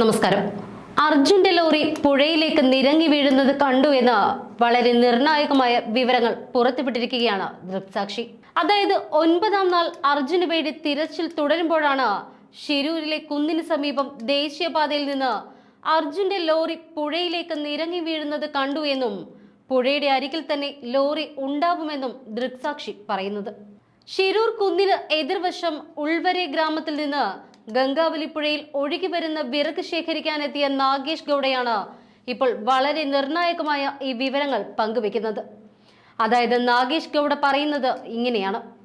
നമസ്കാരം. അർജുന്റെ ലോറി പുഴയിലേക്ക് നിരങ്ങി വീഴുന്നത് കണ്ടു എന്ന് വളരെ നിർണായകമായ വിവരങ്ങൾ പുറത്തുവിട്ടിരിക്കുകയാണ് ദൃക്സാക്ഷി. അതായത് ഒൻപതാം നാൾ അർജുന് വേണ്ടി തിരച്ചിൽ തുടരുമ്പോഴാണ് ഷിരൂരിലെ കുന്നിന് സമീപം ദേശീയപാതയിൽ നിന്ന് അർജുന്റെ ലോറി പുഴയിലേക്ക് നിരങ്ങി വീഴുന്നത് കണ്ടു എന്നും പുഴയുടെ അരികിൽ തന്നെ ലോറി ഉണ്ടാവുമെന്നും ദൃക്സാക്ഷി പറയുന്നത്. ഷിരൂർ കുന്നിന് എതിർവശം ഉൾവരെ ഗ്രാമത്തിൽ നിന്ന് ഗംഗാവലിപ്പുഴയിൽ ഒഴുകി വരുന്ന വിറക് ശേഖരിക്കാനെത്തിയ നാഗേഷ് ഗൌഡയാണ് ഇപ്പോൾ വളരെ നിർണായകമായ ഈ വിവരങ്ങൾ പങ്കുവെക്കുന്നത്. അതായത് നാഗേഷ് ഗൌഡ പറയുന്നത് ഇങ്ങനെയാണ്.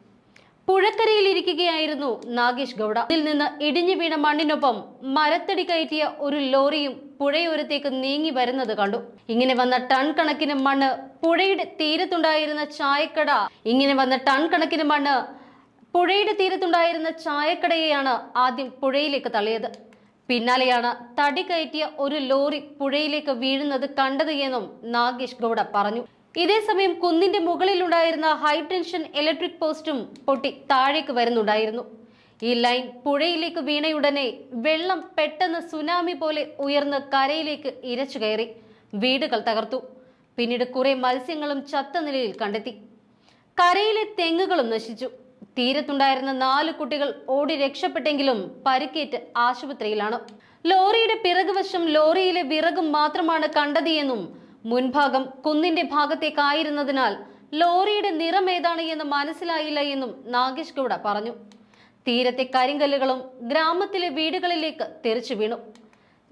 പുഴക്കരയിൽ ഇരിക്കുകയായിരുന്നു നാഗേഷ് ഗൌഡ. ഇതിൽ നിന്ന് ഇടിഞ്ഞു വീണ മണ്ണിനൊപ്പം മരത്തടി കയറ്റിയ ഒരു ലോറിയും പുഴയോരത്തേക്ക് നീങ്ങി വരുന്നത് കണ്ടു. ഇങ്ങനെ വന്ന ടൺ കണക്കിന് മണ്ണ് പുഴയുടെ തീരത്തുണ്ടായിരുന്ന ചായക്കട. ഇങ്ങനെ വന്ന ടൺ കണക്കിന് മണ്ണ് പുഴയുടെ തീരത്തുണ്ടായിരുന്ന ചായക്കടയെയാണ് ആദ്യം പുഴയിലേക്ക് തള്ളിയത്. പിന്നാലെയാണ് തടി കയറ്റിയ ഒരു ലോറി പുഴയിലേക്ക് വീഴുന്നത് കണ്ടത് എന്നും നാഗേഷ് ഗൌഡ പറഞ്ഞു. ഇതേസമയം കുന്നിന്റെ മുകളിലുണ്ടായിരുന്ന ഹൈ ടെൻഷൻ ഇലക്ട്രിക് പോസ്റ്റും പൊട്ടി താഴേക്ക് വരുന്നുണ്ടായിരുന്നു. ഈ ലൈൻ പുഴയിലേക്ക് വീണയുടനെ വെള്ളം പെട്ടെന്ന് സുനാമി പോലെ ഉയർന്ന് കരയിലേക്ക് ഇരച്ചു കയറി. വീടുകൾ തകർത്തു. പിന്നീട് കുറെ മത്സ്യങ്ങളും ചത്ത നിലയിൽ കണ്ടെത്തി. കരയിലെ തെങ്ങുകളും നശിച്ചു. തീരത്തുണ്ടായിരുന്ന നാല് കുട്ടികൾ ഓടി രക്ഷപ്പെട്ടെങ്കിലും പരിക്കേറ്റ് ആശുപത്രിയിലാണ്. ലോറിയുടെ പിറകുവശം ലോറിയിലെ വിറകും മാത്രമാണ് കണ്ടത് എന്നും മുൻഭാഗം കുന്നിന്റെ ഭാഗത്തേക്കായിരുന്നതിനാൽ ലോറിയുടെ നിറം ഏതാണ് എന്ന് മനസ്സിലായില്ല എന്നും നാഗേഷ് ഗൌഡ പറഞ്ഞു. തീരത്തെ കരിങ്കല്ലുകളും ഗ്രാമത്തിലെ വീടുകളിലേക്ക് തെറിച്ചു വീണു.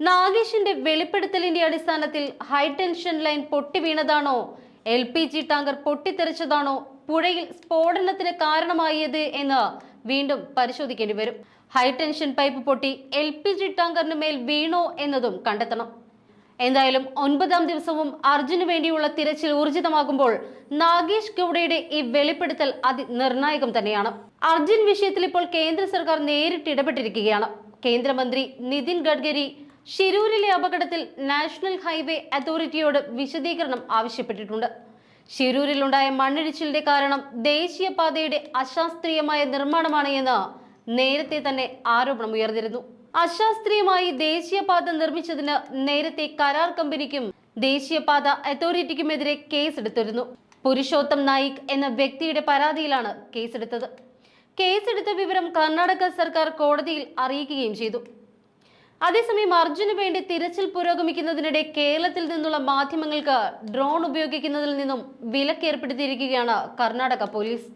നാഗേഷിന്റെ വെളിപ്പെടുത്തലിന്റെ അടിസ്ഥാനത്തിൽ ഹൈടെൻഷൻ ലൈൻ പൊട്ടി വീണതാണോ എൽ പി ജി ടാങ്കർ പൊട്ടിത്തെറിച്ചതാണോ? പുഴയിൽ സ്ഫോടനത്തിന് കാരണമായത് എന്ന് വീണ്ടും പരിശോധിക്കേണ്ടി വരും. ഹൈടെൻഷൻ പൈപ്പ് പൊട്ടി എൽ പി ജി ടാങ്കറിന് മേൽ വീണോ എന്നതും കണ്ടെത്തണം. എന്തായാലും ഒൻപതാം ദിവസവും അർജുന് വേണ്ടിയുള്ള തിരച്ചിൽ ഊർജിതമാകുമ്പോൾ നാഗേഷ് ഗൌഡയുടെ ഈ വെളിപ്പെടുത്തൽ അതിനിർണായകം തന്നെയാണ്. അർജുൻ വിഷയത്തിൽ ഇപ്പോൾ കേന്ദ്ര സർക്കാർ നേരിട്ട് ഇടപെട്ടിരിക്കുകയാണ്. കേന്ദ്രമന്ത്രി നിതിൻ ഗഡ്കരി ഷിരൂരിലെ അപകടത്തിൽ നാഷണൽ ഹൈവേ അതോറിറ്റിയോട് വിശദീകരണം ആവശ്യപ്പെട്ടിട്ടുണ്ട്. ഷിരൂരിലുണ്ടായ മണ്ണിടിച്ചിലിന്റെ കാരണം ദേശീയപാതയുടെ അശാസ്ത്രീയമായ നിർമ്മാണമാണ് എന്ന് നേരത്തെ തന്നെ ആരോപണം ഉയർന്നിരുന്നു. അശാസ്ത്രീയമായി ദേശീയപാത നിർമ്മിച്ചതിന് നേരത്തെ കരാർ കമ്പനിക്കും ദേശീയപാത അതോറിറ്റിക്കുമെതിരെ കേസെടുത്തിരുന്നു. പുരുഷോത്തം നായിക് എന്ന വ്യക്തിയുടെ പരാതിയിലാണ് കേസെടുത്തത്. കേസെടുത്ത വിവരം കർണാടക സർക്കാർ കോടതിയിൽ അറിയിക്കുകയും ചെയ്തു. അതേസമയം അർജുന് വേണ്ടി തിരച്ചിൽ പുരോഗമിക്കുന്നതിനിടെ കേരളത്തിൽ നിന്നുള്ള മാധ്യമങ്ങൾക്ക് ഡ്രോൺ ഉപയോഗിക്കുന്നതിൽ നിന്നും വിലക്കേർപ്പെടുത്തിയിരിക്കുകയാണ് കർണാടക പോലീസ്.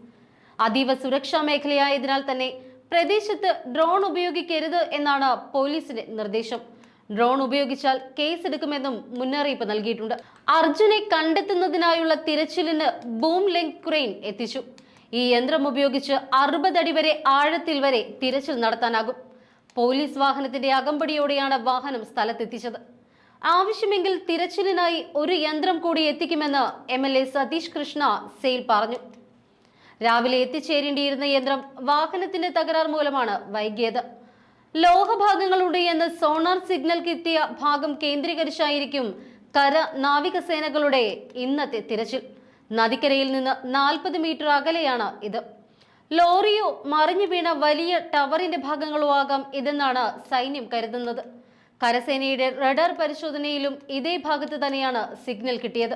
അതീവ സുരക്ഷാ മേഖലയായതിനാൽ തന്നെ പ്രദേശത്ത് ഡ്രോൺ ഉപയോഗിക്കരുത് എന്നാണ് പോലീസിന്റെ നിർദ്ദേശം. ഡ്രോൺ ഉപയോഗിച്ചാൽ കേസെടുക്കുമെന്നും മുന്നറിയിപ്പ് നൽകിയിട്ടുണ്ട്. അർജുനെ കണ്ടെത്തുന്നതിനായുള്ള തിരച്ചിലിന് ബൂം ലെങ്ക് ക്രെയിൻ എത്തിച്ചു. ഈ യന്ത്രം ഉപയോഗിച്ച് അറുപതടി വരെ ആഴത്തിൽ വരെ തിരച്ചിൽ നടത്താനാകും. പോലീസ് വാഹനത്തിന്റെ അകമ്പടിയോടെയാണ് വാഹനം സ്ഥലത്തെത്തിച്ചത്. ആവശ്യമെങ്കിൽ തിരച്ചിലിനായി ഒരു യന്ത്രം കൂടി എത്തിക്കുമെന്ന് M L A Satish Krishna Sail പറഞ്ഞു. രാവിലെ എത്തിച്ചേരേണ്ടിയിരുന്ന യന്ത്രം വാഹനത്തിന്റെ തകരാർ മൂലമാണ് വൈകിയത്. ലോഹഭാഗങ്ങളുണ്ട് എന്ന് സോണാർ സിഗ്നൽ കിട്ടിയ ഭാഗം കേന്ദ്രീകരിച്ചായിരിക്കും കര നാവികസേനകളുടെ ഇന്നത്തെ തിരച്ചിൽ. നദിക്കരയിൽ നിന്ന് നാൽപ്പത് മീറ്റർ അകലെയാണ് ഇത്. ലോറിയോ മറിഞ്ഞു വീണ വലിയ ടവറിന്റെ ഭാഗങ്ങളോ ആകാം ഇതെന്നാണ് സൈന്യം കരുതുന്നത്. കരസേനയുടെ റഡാർ പരിശോധനയിലും ഇതേ ഭാഗത്ത് തന്നെയാണ് സിഗ്നൽ കിട്ടിയത്.